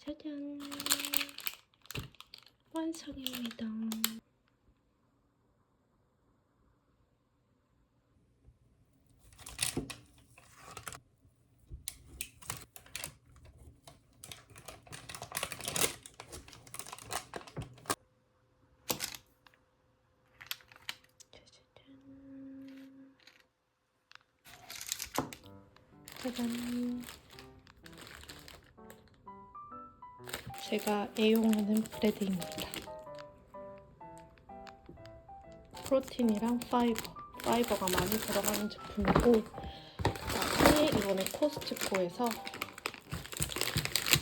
짜자잔 완성입니다. 짜잔. 짜잔. 제가 애용하는 브레드입니다. 프로틴이랑 파이버, 파이버가 많이 들어가는 제품이고 그다음에 이번에 코스트코에서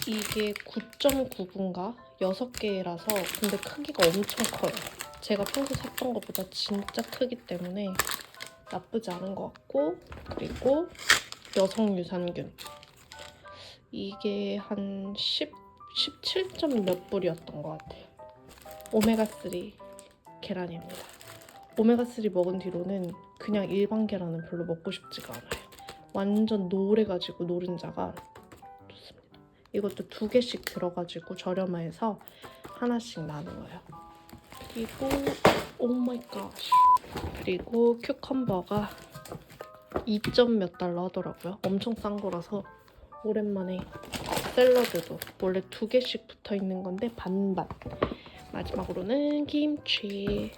이게 9.99인가 6개라서 근데 크기가 엄청 커요. 제가 평소 샀던 것보다 진짜 크기 때문에 나쁘지 않은 것 같고 그리고 여성 유산균 이게 한 10, 17점 몇 불이었던 것 같아요. 오메가3 계란입니다. 오메가3 먹은 뒤로는 그냥 일반 계란은 별로 먹고 싶지가 않아요. 완전 노래가지고 노른자가 좋습니다. 이것도 두 개씩 들어가지고 저렴해서 하나씩 나누어요. 그리고 오 마이 갓. 그리고 큐컴버가 2점 몇 달러 하더라고요. 엄청 싼 거라서 오랜만에 샐러드도 원래 두 개씩 붙어 있는 건데 반반. 마지막으로는 김치.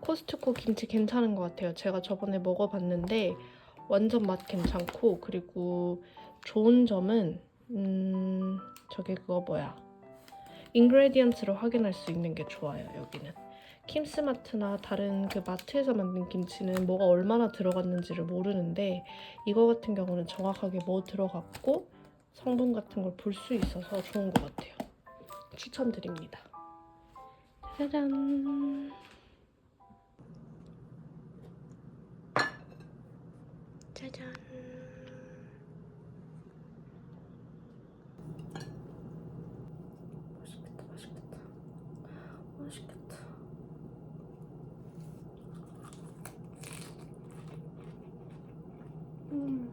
코스트코 김치 괜찮은 것 같아요. 제가 저번에 먹어봤는데 완전 맛 괜찮고 그리고 좋은 점은 음 저게 그거 뭐야 인그레디언트를 확인할 수 있는 게 좋아요 여기는 킴스마트나 다른 그 마트에서 만든 김치는 뭐가 얼마나 들어갔는지를 모르는데 이거 같은 경우는 정확하게 뭐 들어갔고 성분 같은 걸 볼 수 있어서 좋은 것 같아요. 추천드립니다. 짜잔. 짜잔 맛있겠다 맛있겠다 맛있겠다 음.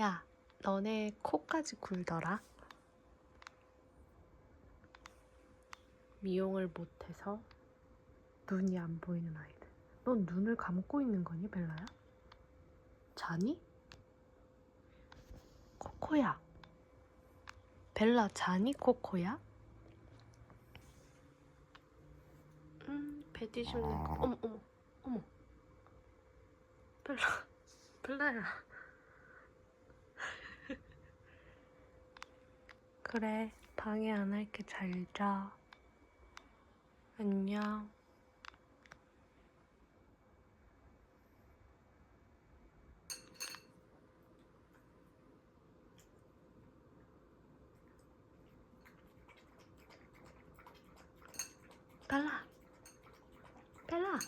야, 너네 코까지 굴더라? 미용을 못해서 눈이 안 보이는 아이들. 넌 눈을 감고 있는 거니, 벨라야? 자니? 코코야. 벨라 자니, 코코야? 음, 배 뒤집는 거. 어머, 어머, 어머. 벨라, 벨라야. 그래, 방해 안 할게. 잘 자. 안녕. 벨라. 벨라.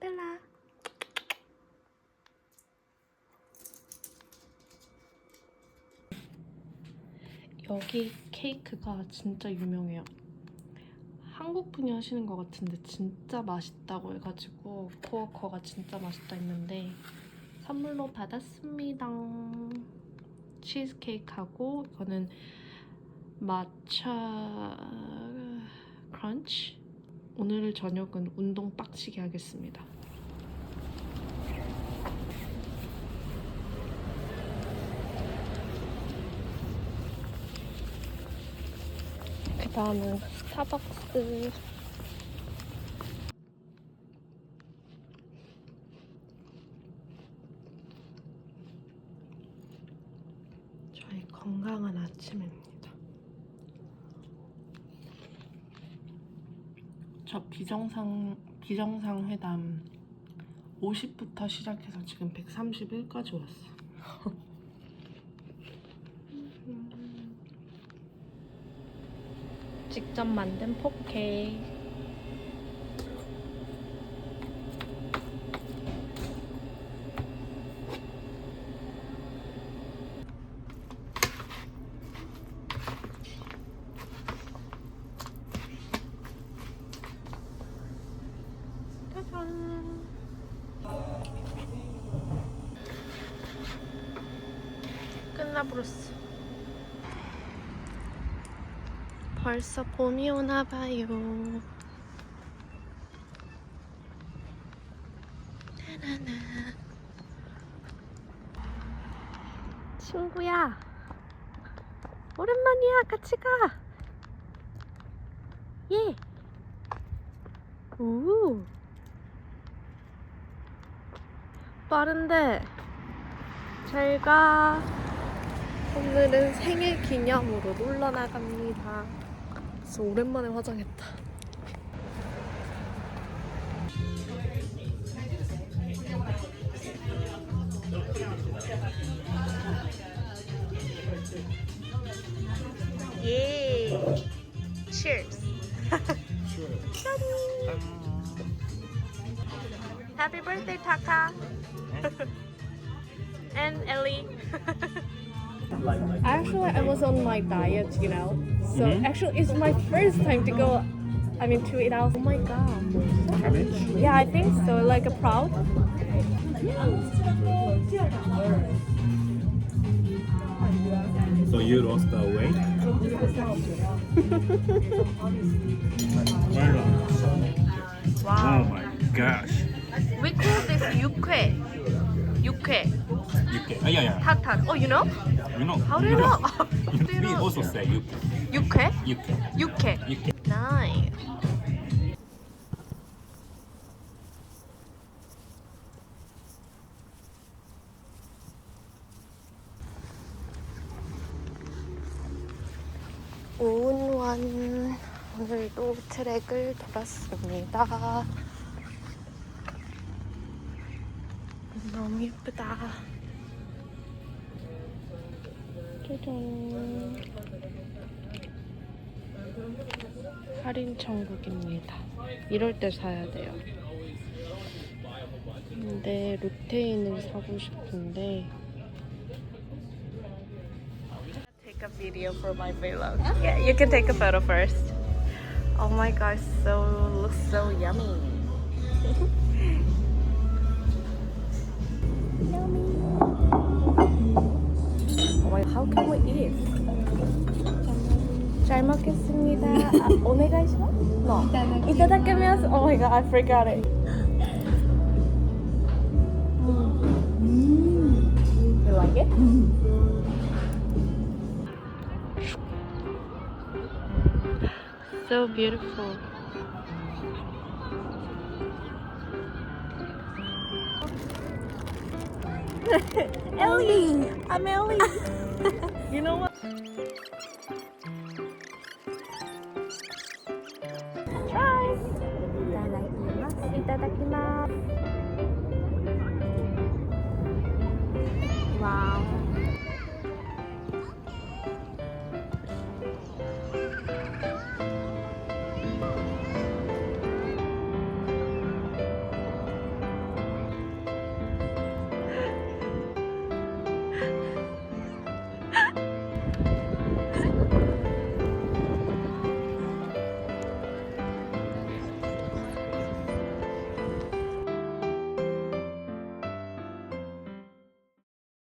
벨라. 여기 케이크가 진짜 유명해요. 한국 분이 하시는 것 같은데 진짜 맛있다고 해가지고 코어커가 진짜 맛있다 했는데 선물로 받았습니다. 치즈케이크하고 이거는 마차 크런치. 오늘 저녁은 운동 빡치게 하겠습니다. 다음은 스타벅스. 저희 건강한 아침입니다. 저 비정상 비정상 회담 50부터 시작해서 지금 131까지 왔어. 직접 만든 포케. 끝나버렸어. 벌써 봄이 오나 봐요. 나나나. 친구야. 오랜만이야. 같이 가. 예. 오. 빠른데. 잘 가. 오늘은 생일 기념으로 놀러 나갑니다. 그래서 오랜만에 화장했다. 예. Cheers. Happy birthday, Taka. and Ellie. Actually, I was on my diet, you know. So Mhm. actually, it's my first time to go. I mean, to eat out. Oh my god. Cabbage? Yeah, I think so. Like a proud. So you lost the weight? well. Wow. Oh my gosh. We call this You can. Oh, yeah, yeah. Hot. Oh, you know? You know. How do you know? You we know? also say? You can. Yukhae. You can. Nice. 오은원 오늘도 트랙을 돌았습니다. 너무 예쁘다. 짜잔. 할인 천국입니다. 이럴 때 사야 돼요. 근데 루테인을 사고 싶은데 take a video for my vlog. Yeah, you can take a photo first. Oh my gosh, so looks so yummy. Oh my, how can we eat? 잘 먹겠습니다. 아, 오네가이시마? No. 이타다키마스. Oh my god, I forgot it. Mm. You like it? So beautiful. Ellie! I'm Ellie! Ginawa. Bye! Itadakimasu. Itadakimasu.